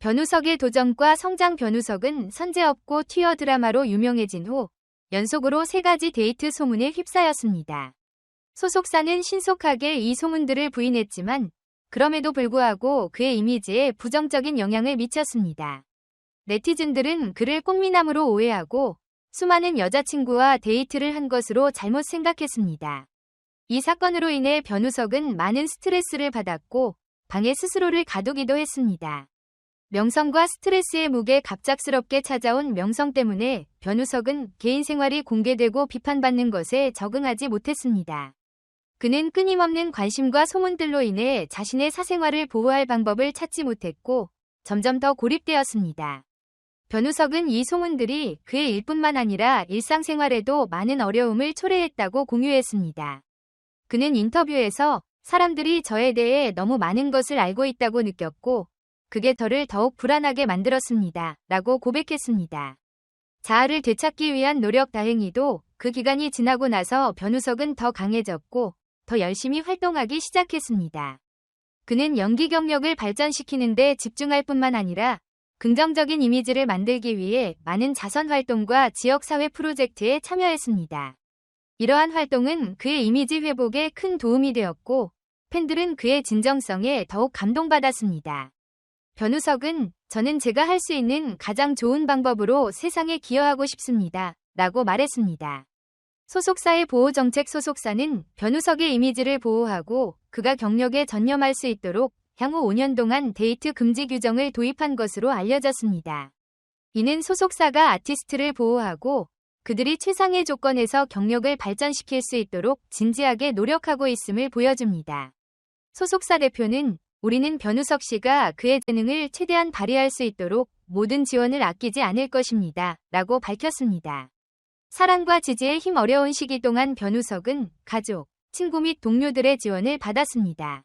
변우석의 도전과 성장 변우석은 선제업고 튀어 드라마로 유명해진 후 연속으로 세 가지 데이트 소문에 휩싸였습니다. 소속사는 신속하게 이 소문들을 부인했지만 그럼에도 불구하고 그의 이미지에 부정적인 영향을 미쳤습니다. 네티즌들은 그를 꽃미남으로 오해하고 수많은 여자친구와 데이트를 한 것으로 잘못 생각했습니다. 이 사건으로 인해 변우석은 많은 스트레스를 받았고 방에 스스로를 가두기도 했습니다. 명성과 스트레스의 무게 갑작스럽게 찾아온 명성 때문에 변우석은 개인 생활이 공개되고 비판받는 것에 적응하지 못했습니다. 그는 끊임없는 관심과 소문들로 인해 자신의 사생활을 보호할 방법을 찾지 못했고 점점 더 고립되었습니다. 변우석은 이 소문들이 그의 일뿐만 아니라 일상생활에도 많은 어려움을 초래했다고 공유했습니다. 그는 인터뷰에서 사람들이 저에 대해 너무 많은 것을 알고 있다고 느꼈고 그게 저를 더욱 불안하게 만들었습니다. 라고 고백했습니다. 자아를 되찾기 위한 노력 다행히도 그 기간이 지나고 나서 변우석은 더 강해졌고 더 열심히 활동하기 시작했습니다. 그는 연기 경력을 발전시키는데 집중할 뿐만 아니라 긍정적인 이미지를 만들기 위해 많은 자선 활동과 지역사회 프로젝트에 참여했습니다. 이러한 활동은 그의 이미지 회복에 큰 도움이 되었고 팬들은 그의 진정성에 더욱 감동받았습니다. 변우석은 저는 제가 할 수 있는 가장 좋은 방법으로 세상에 기여하고 싶습니다. 라고 말했습니다. 소속사의 보호정책 소속사는 변우석의 이미지를 보호하고 그가 경력에 전념할 수 있도록 향후 5년 동안 데이트 금지 규정을 도입한 것으로 알려졌습니다. 이는 소속사가 아티스트를 보호하고 그들이 최상의 조건에서 경력을 발전시킬 수 있도록 진지하게 노력하고 있음을 보여줍니다. 소속사 대표는 우리는 변우석 씨가 그의 재능을 최대한 발휘할 수 있도록 모든 지원을 아끼지 않을 것입니다. 라고 밝혔습니다. 사랑과 지지에 힘 어려운 시기 동안 변우석은 가족, 친구 및 동료들의 지원을 받았습니다.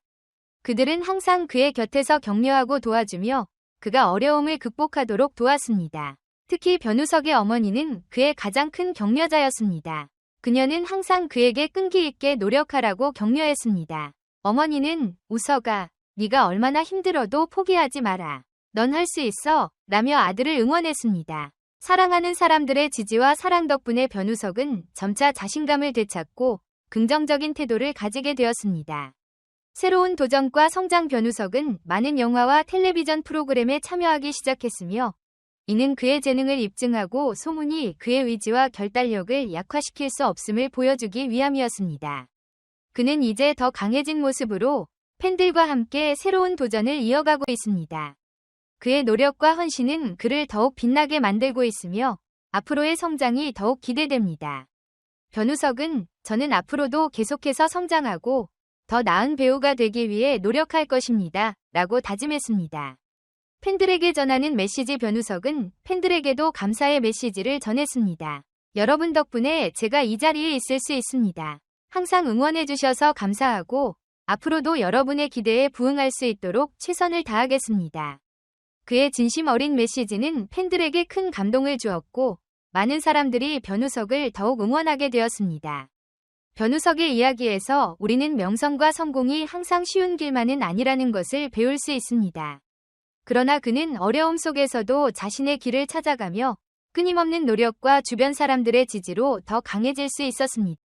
그들은 항상 그의 곁에서 격려하고 도와주며 그가 어려움을 극복하도록 도왔습니다. 특히 변우석의 어머니는 그의 가장 큰 격려자였습니다. 그녀는 항상 그에게 끈기 있게 노력하라고 격려했습니다. 어머니는 우석아, 네가 얼마나 힘들어도 포기하지 마라. 넌 할 수 있어. 라며 아들을 응원했습니다. 사랑하는 사람들의 지지와 사랑 덕분에 변우석은 점차 자신감을 되찾고 긍정적인 태도를 가지게 되었습니다. 새로운 도전과 성장 변우석은 많은 영화와 텔레비전 프로그램에 참여하기 시작했으며 이는 그의 재능을 입증하고 소문이 그의 의지와 결단력을 약화시킬 수 없음을 보여주기 위함이었습니다. 그는 이제 더 강해진 모습으로 팬들과 함께 새로운 도전을 이어가고 있습니다. 그의 노력과 헌신은 그를 더욱 빛나게 만들고 있으며 앞으로의 성장이 더욱 기대됩니다. 변우석은 저는 앞으로도 계속해서 성장하고 더 나은 배우가 되기 위해 노력할 것입니다. 라고 다짐했습니다. 팬들에게 전하는 메시지 변우석은 팬들에게도 감사의 메시지를 전했습니다. 여러분 덕분에 제가 이 자리에 있을 수 있습니다. 항상 응원해주셔서 감사하고 앞으로도 여러분의 기대에 부응할 수 있도록 최선을 다하겠습니다. 그의 진심 어린 메시지는 팬들에게 큰 감동을 주었고 많은 사람들이 변우석을 더욱 응원하게 되었습니다. 변우석의 이야기에서 우리는 명성과 성공이 항상 쉬운 길만은 아니라는 것을 배울 수 있습니다. 그러나 그는 어려움 속에서도 자신의 길을 찾아가며 끊임없는 노력과 주변 사람들의 지지로 더 강해질 수 있었습니다.